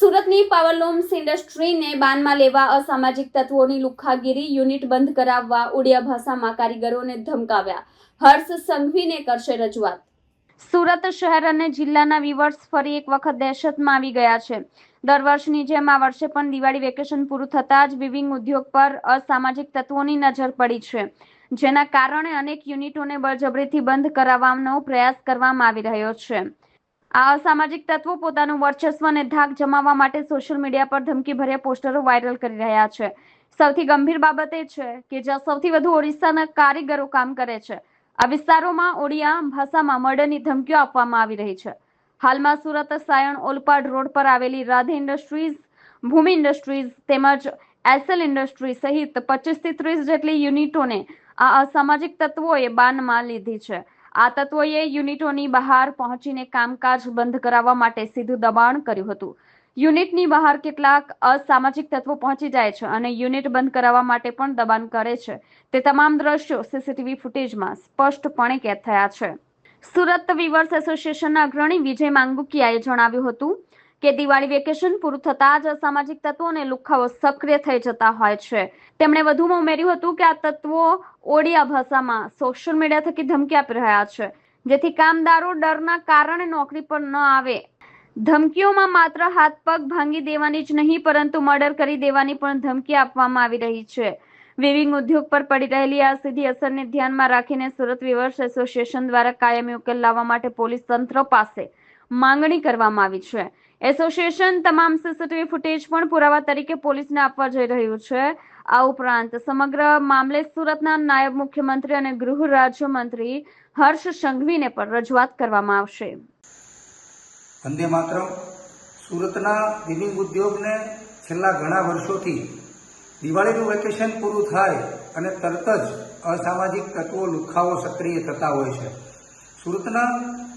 સુરતની પાવરલૂમ્સ ઇન્ડસ્ટ્રીને બાનમાં લેવા અસામાજિક તત્વોની લુખ્ખાગીરી યુનિટ બંધ કરાવવા ઉડિયા ભાષામાં કારીગરોને ધમકાવ્યા. હર્ષ સંઘવીને કરશે રજૂઆત. સુરત શહેર અને જિલ્લાના વિવર્સ ફરી એક વખત દહેશતમાં આવી ગયા છે. દર વર્ષની જેમ આ વર્ષે પણ દિવાળી વેકેશન પૂરું થતાં જ વિવિંગ ઉદ્યોગ પર અસામાજિક તત્વોની નજર પડી છે. જેના કારણે અનેક યુનિટોને બળજબરીથી બંધ કરાવવાનો પ્રયાસ કરવામાં આવી રહ્યો છે. આ અસામાજિક તત્વો પોતાનું વર્ચસ્વ અને ધાક જમાવવા માટે સોશિયલ મીડિયા પર ધમકીભર્યા પોસ્ટરો વાયરલ કરી રહ્યા છે. સૌથી ગંભીર બાબત એ છે કે જ્યાં સૌથી વધુ ઓડિશાના કારીગરો કામ કરે છે. આ વિસ્તારોમાં ઓડિયા ભાષામાં મર્ડરની ધમકીઓ આપવામાં આવી રહી છે. હાલમાં સુરત સાયણ ઓલપાડ રોડ પર આવેલી રાધે ઇન્ડસ્ટ્રીઝ, ભૂમિ ઇન્ડસ્ટ્રીઝ તેમજ એસએલ ઇન્ડસ્ટ્રી સહિત પચીસથી ત્રીસ જેટલી યુનિટોને આ અસામાજિક તત્વોએ બાનમાં લીધી છે. આ તત્વોએ યુનિટોની બહાર પહોંચીને કામકાજ બંધ કરાવવા માટે સીધું દબાણ કર્યું હતું. યુનિટની બહાર કેટલાક અસામાજિક તત્વો પહોંચી જાય છે અને યુનિટ બંધ કરાવવા માટે પણ દબાણ કરે છે. તે તમામ દ્રશ્યો સીસીટીવી ફૂટેજમાં સ્પષ્ટપણે કેદ થયા છે. સુરત વિવર્સ એસોસિએશનના અગ્રણી વિજય માંગુકિયાએ જણાવ્યું હતું કે દિવાળી વેકેશન પૂરું થતાં જ અસામાજિક તત્વો અને લુખાઓ સક્રિય થઈ જતા હોય છે. તેમણે વધુમાં ઉમેર્યું હતું કે આ તત્વો ઓડિયા ભાષામાં સોશિયલ મીડિયા થકી ધમકી આપી રહ્યા છે. જેથી કામદારો ડરના કારણે નોકરી પર ન આવે. ધમકીઓમાં માત્ર હાથ પગ ભાંગી દેવાની જ નહીં, પરંતુ મર્ડર કરી દેવાની પણ ધમકી આપવામાં આવી રહી છે. વિવિંગ ઉદ્યોગ પર પડી રહેલી આ સીધી અસરને ધ્યાનમાં રાખીને સુરત વિવર્સ એસોસિએશન દ્વારા કાયમી ઉકેલ લાવવા માટે પોલીસ તંત્ર પાસે માંગણી કરવામાં આવી છે. એસોસિએશન તમામ સીસીટીવી ફૂટેજ પણ પુરાવા તરીકે પોલીસને આપવા જઈ રહ્યું છે. આ ઉપરાંત સમગ્ર મામલે સુરતના નાયબ મુખ્યમંત્રી અને ગૃહ રાજ્યમંત્રી હર્ષ સંઘવીને પણ રજૂઆત કરવામાં આવશે. વંદે માતરમ. સુરતના વિવિંગ ઉદ્યોગને છેલ્લા ઘણા વર્ષોથી દિવાળીનું વેકેશન પૂરું થાય અને તરત જ અસામાજિક તત્વો લુખ્ખાઓ સક્રિય થતા હોય છે. સુરતના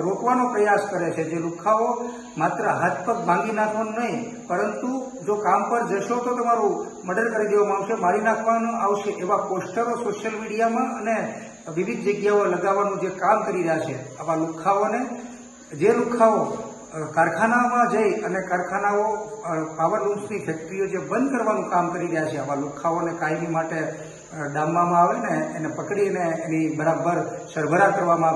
રોકવાનો પ્રયાસ કરે છે. જે લુખ્ખાઓ માત્ર હાથ પગ ભાંગી નાખવાનો નહીં પરંતુ જો કામ પર જશો તો તમારું મર્ડર કરી દેવામાં આવશે મારી નાખવાનું આવશે એવા પોસ્ટરો સોશિયલ મીડિયામાં અને વિવિધ જગ્યાઓ લગાવવાનું જે કામ કરી રહ્યા છે આવા લુખ્ખાઓને જે લુખાઓ કારખાનામાં જઈ અને કારખાનાઓ અ, પાવર લૂમ્સની ફેક્ટરીઓ જે બંધ કરવાનું કામ કરી રહ્યા છે આવા લુખ્ખાઓને કાયમી માટે ડામવામાં આવે ને એને પકડીને એની બરાબર સરભરા કરવામાં આવે.